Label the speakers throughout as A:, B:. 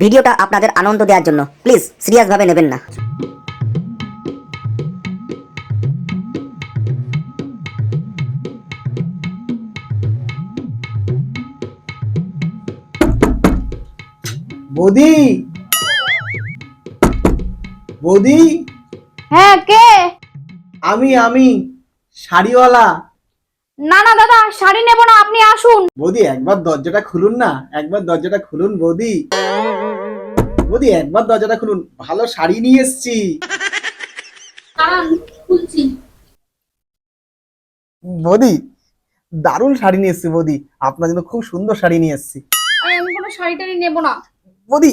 A: ভিডিওটা আপনাদের আনন্দ দেওয়ার জন্য। প্লিজ সিরিয়াসভাবে নেবেন না।
B: বৌদি? বৌদি?
C: হ্যাঁ কে?
B: আমি আমি শাড়িওয়ালা।
C: না না দাদা শাড়ি নেব না আপনি আসুন।
B: বৌদি একবার দরজাটা খুলুন না একবার দরজাটা খুলুন বৌদি। বৌদি একবার দরজাটা খুলুন ভালো শাড়ি নিয়ে এসছি।
C: খুলছি
B: বৌদি দারুণ শাড়ি নিয়ে এসছি বৌদি আপনার জন্য খুব সুন্দর শাড়ি নিয়ে এসছি।
C: আমি কোনো শাড়ি টাড়ি নেব না।
B: বৌদি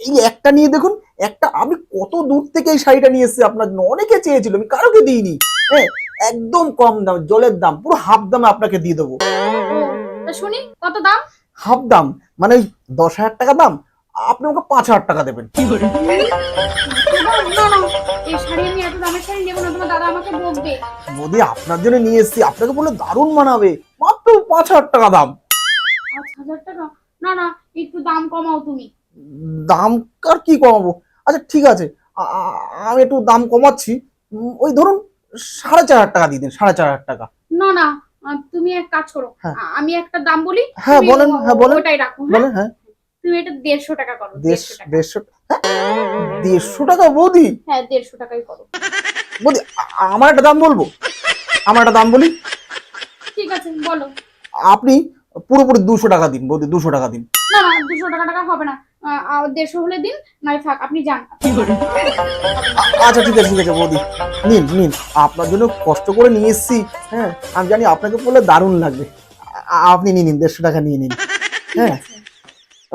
B: এই একটা নিয়ে দেখুন একটা আমি কত দূর থেকে এই শাড়িটা নিয়ে এসেছি আপনার জন্য। অনেকে চেয়েছিল আমি কারোকে দিইনি। হ্যাঁ একদম কম দাম জলের দাম পুরো হাফ দামে আপনাকে দিয়ে দেবো।
C: শুনি কত দাম?
B: হাফ দাম মানে ওই দশ হাজার টাকা দাম আপনি আমাকে পাঁচ হাজার টাকা দেবেন।
C: না না এই শাড়ি আমি এত দামের শাড়ি নেব না তোমার দাদা আমাকে বকবে।
B: যদি আপনার জন্য নিয়ে এসেছি আপনাকে বলে দারুণ মানাবে মাত্র পাঁচ হাজার টাকা দাম।
C: পাঁচ হাজার টাকা? না না একটু দাম কমাও তুমি।
B: দাম কার কি কমাবো? আচ্ছা ঠিক আছে আমি একটু দাম কমাচ্ছি। ওই ধরুন সাড়ে চার হাজার টাকা দিয়ে দিন সাড়ে চার হাজার টাকা।
C: না না তুমি এক কাজ করো।
B: হ্যাঁ।
C: আমি একটা দাম বলি
B: হ্যাঁ, বলেন, হ্যাঁ, বলেন।
C: ওটাই রাখো হ্যাঁ?
B: বলেন হ্যাঁ।
C: তুমি এটা দেড়শো টাকা করো
B: দেড়
C: দেড়শো টাকা।
B: দেড়শো হ্যাঁ? দেড়শো টাকা বৌদি?
C: হ্যাঁ দেড়শো টাকাই করো।
B: বৌদি আমার একটা দাম বলব? আমার একটা দাম বলি?
C: ঠিক আছে বলো।
B: আপনি পুরোপুরি দুশো টাকা দিন বৌদি দুশো টাকা দিন।
C: না না দুশো টাকা টাকা হবে না। দেড়শো হলে দিন নাই থাক আপনি যান।
B: আচ্ছা ঠিক আছে ঠিক আছে বৌদি। নিন নিন। আপনার জন্য কষ্ট করে নিয়ে এসেছি হ্যাঁ? আমি জানি আপনাকে বললে দারুণ লাগবে। আপনি নিন নিন দেড়শো টাকা নিয়ে নিন। হ্যাঁ?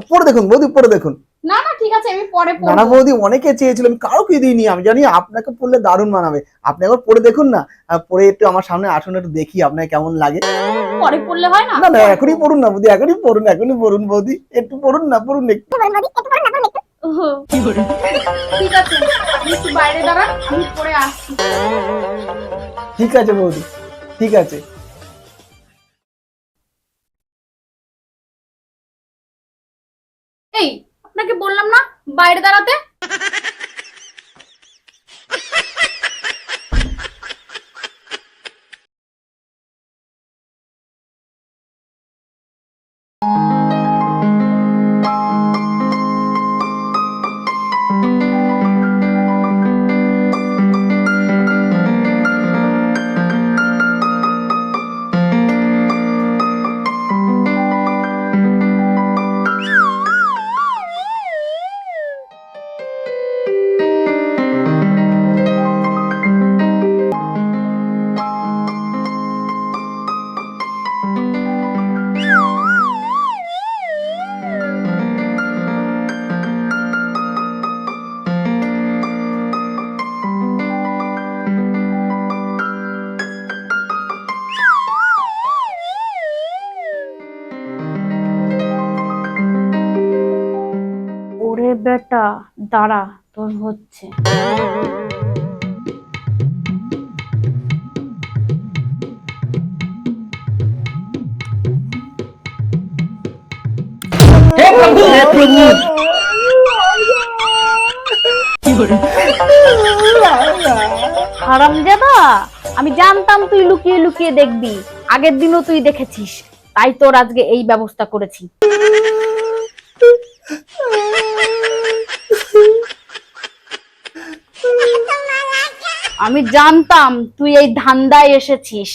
B: পরে দেখুন বৌদি পরে দেখুন।
C: না না ঠিক আছে আমি পরে পড়ব।
B: বৌদি অনেকে চেয়েছিল আমি কাউকে দিইনি। আমি জানি আপনাকে পড়লে দারুণ মানাবে। আপনি একবার পরে দেখুন না পরে একটু আমার সামনে আসুন একটু দেখি আপনাকে কেমন লাগে।
C: পরে পড়লে হয় না?
B: না না এখনই পড়ুন না বৌদি এখনই পড়ুন এখনই পড়ুন বৌদি। একটু পড়ুন না পড়ুন একটু।
C: ওহো, ঠিক আছে আপনি একটু বাইরে দাঁড়ান আমি পরে আসছি।
B: ঠিক আছে বৌদি ঠিক আছে।
C: এই আপনাকে বললাম না বাইরে দাঁড়াতে? বেটা দাঁড়া তোর হচ্ছে। হারামজাদা আমি জানতাম তুই লুকিয়ে লুকিয়ে দেখবি। আগের দিনও তুই দেখেছিস তাই তোর আজকে এই ব্যবস্থা করেছি। আমি জানতাম তুই এই ধান্দায় এসেছিস।